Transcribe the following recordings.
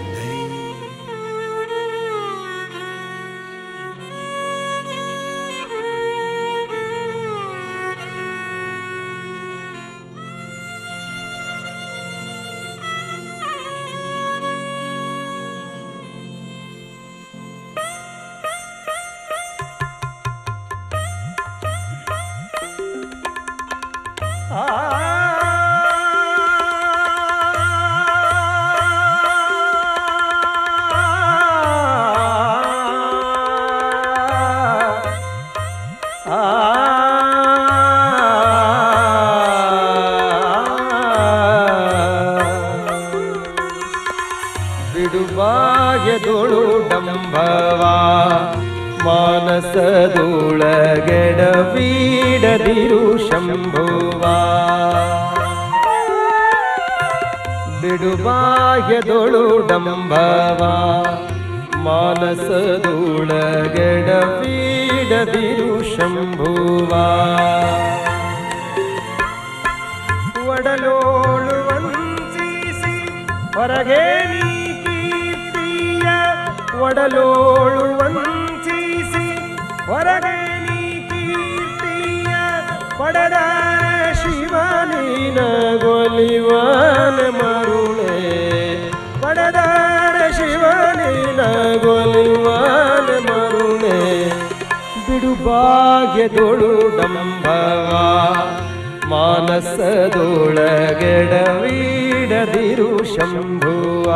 They ಡಂಬವ ಮಾನಸದೊಳಗೆಡಬೀಡದಿರು ಶಂಭುವ ಬಿಡುಬಾಯದೊಳು ಡಂಬವ ಮಾನಸದೊಳಗೆಡಬೀಡದಿರು ಶಂಭುವ ಒಡಲೋಳು ವಂಚಿಸಿ ಹೊರಗೆ ನೀ ಕೀರ್ತಿಯ ಒಡಲೋಳು ವಂಚಿಸಿ ಹೊರಗೆ ನೀ ಕೀರ್ತಿಯ ಪಡೆದ ಶಿವನಿನ ಗೊಲಿವನ ಮರುಳೆ. ಪಡೆದ ಶಿವನಿನ ಗೊಲಿವನ ಮರುಳೆ. ಬಿಡುಭಾಗ್ಯದೊಳು ಡಂಬವ ಮಾನಸದೊಳಗೆಡವೀಡದಿರು ಶಂಭುವ.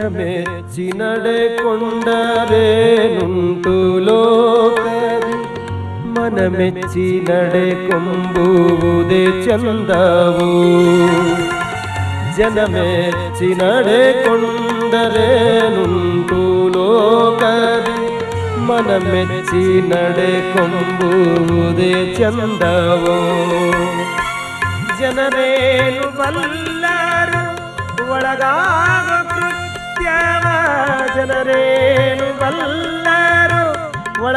ಜನಮೆಚ್ಚಿ ನಡೆಕೊಂಡರೇನುಂಟು ಲೋಕದಿ ಮನಮೆಚ್ಚಿ ನಡೆಕೊಂಬುವುದೇ ಚಂದವು ಜನಮೆಚ್ಚಿ ನಡೆಕೊಂಡರೇನುಂಟು ಲೋಕದಿ ಮನಮೆಚ್ಚಿ ನಡೆಕೊಂಬುವುದೇ ಚಂದವು ಜನರೇನು ಬಲ್ಲರು ಒಳಗಾಗ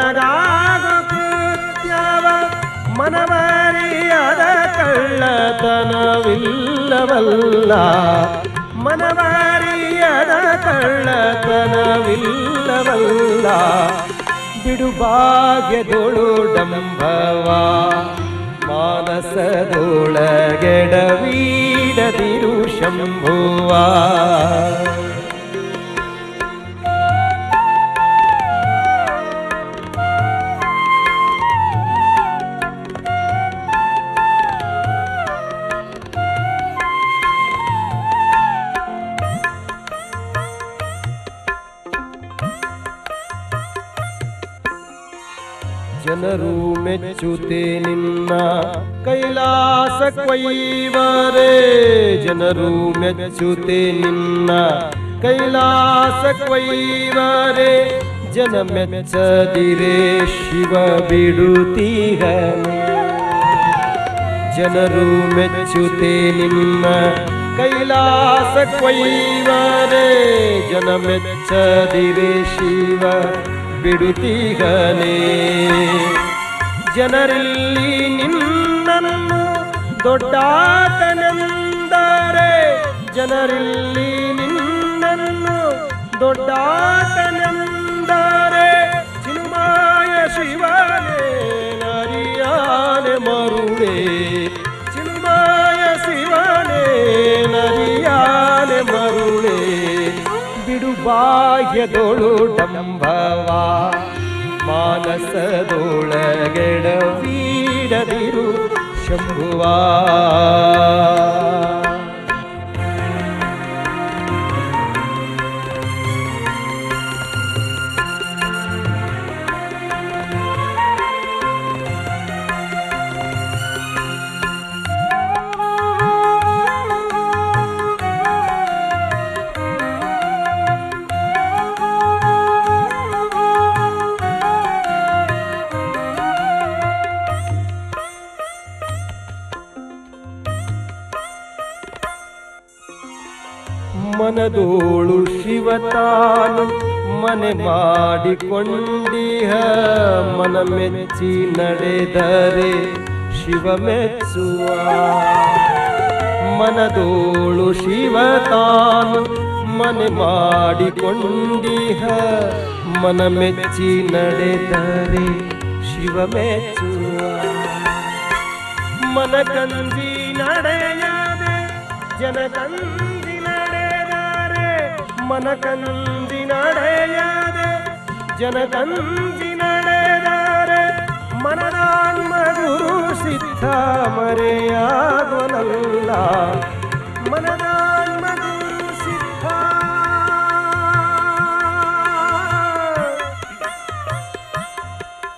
ಒಳಗಾಗ ಕೃತ್ಯವ ಮನವರಿಯದ ಕಳ್ಳತನವಿಲ್ಲವಲ್ಲ. ಮನವರಿಯದ ಕಳ್ಳತನವಿಲ್ಲವಲ್ಲ. ಬಿಡುಭಾಗ್ಯದೊಳು ಡಂಬವ ಮಾನಸದೊಳಗೆಡವೀಡದಿರು ಶಂಭುವ. ಜನರು ಮೆಚ್ಚುತ್ತೆ ನಿನ್ನ ಕೈಲಾಸ ಕೊಯ್ವರೇ ಜನರು ಮೆಚ್ಚುತ್ತೆ ನಿನ್ನ ಕೈಲಾಸ ಕೊಯ್ವರೇ ಜನ ಮೆಚ್ಚದಿರೆ ಶಿವ ಬಿಡುತ್ತೀಗನೆ ಜನರು ಮೆಚ್ಚುತ್ತೆ ನಿನ್ನ ಕೈಲಾಸ ಕೊಯ್ವರೇ ಜನ ಮೆಚ್ಚದಿರೆ ಶಿವ ಬಿಡುತ್ತೀಗನೇ ಜನರಲ್ಲಿ ನಿನ್ನನ್ನು ದೊಡ್ಡಾತನೆಂದರೆ ಜನರಲ್ಲಿ ನಿನ್ನನ್ನು ದೊಡ್ಡಾತನೆಂದರೆ ಚಿನ್ಮಾಯ ಶಿವನೇ ನರಿಯಾನೆ ಮರುಳೆ ಬಿಡುಬಾಹ್ಯದೊಳು ಡಂಬವ ಮಾನಸದೊಳಗೆಡವೀಡದಿರು ಶಂಭುವ. ಮನದೋಳು ಶಿವತಾನು ಮನೆ ಮಾಡಿಕೊಂಡಿಹ. ಮನ ಮೆಚ್ಚಿ ನಡೆದರೆ ಶಿವ ಮೆಚ್ಚುವ. ಮನದೋಳು ಶಿವತಾನು ಮನೆ ಮಾಡಿಕೊಂಡಿಹ. ಮನ ಮೆಚ್ಚಿ ನಡೆದರೆ ಶಿವ ಮೆಚ್ಚುವ. ಮನಕಂದಿ ನಡೆಯದೆ ಜನಕಂದಿ ನಡೆದರೆ ಮನಕಂದಿ ನಡೆಯದೆ ಜನಕಂದಿ ನಡೆದರೆ ಮನದಾನ್ಮ ಗುರು ಸಿದ್ಧ ಮರೆಯಾಗುವನಲ್ಲ ಮನದಾನ್ಮ ಗುರು ಸಿದ್ಧ.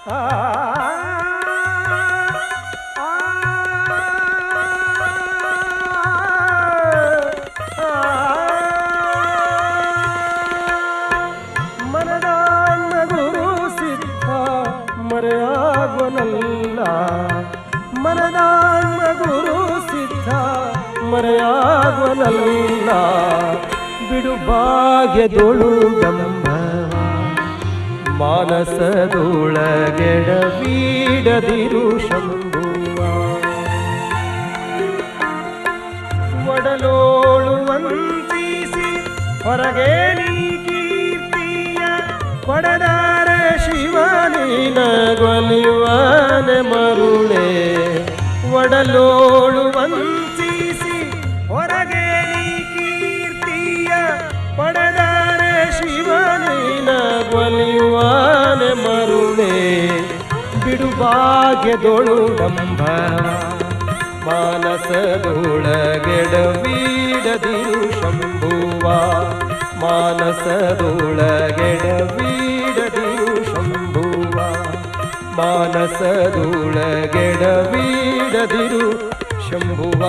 ಆ. ಮರೆಯಾಗುವನಲ್ಲ ಮನದಾನ್ನ ಗುರು ಸಿದ್ಧ ಮರೆಯಾಗುವನಲ್ಲ ಬಿಡು ಭಾಗ್ಯದೊಳು ಗಂಭ ಮಾನಸದೊಳಗೆಡಬೀಡದಿರು ಶಂಭುವ. ಒಡಲೋಳು ವಂಚಿಸಿ, ಹೊರಗೆ ನೀ ಕೀರ್ತಿಯ ಪಡೆದಾರ ಶಿವನಿನ ಗೊಲಿವಾನೆ ಮರುಳೆ. ಒಡಲೋಳು ವಂಚಿಸಿ ಹೊರಗೆ ನೀ ಕೀರ್ತಿಯ ಪಡೆದಾರೆ ಶಿವನಿನ ಗೊಲಿವಾನೆ ಮರುಳೆ. ಬಿಡು ಡಂಬ, ಮಾನಸದೊಳಗೆಡವೀಡದಿರು ಶಂಭುವ. ಗೆಡ ಶಂಭುವ ಮಾನಸದೊಳಗೆಡವೀಡದಿರು ಶಂಭುವ.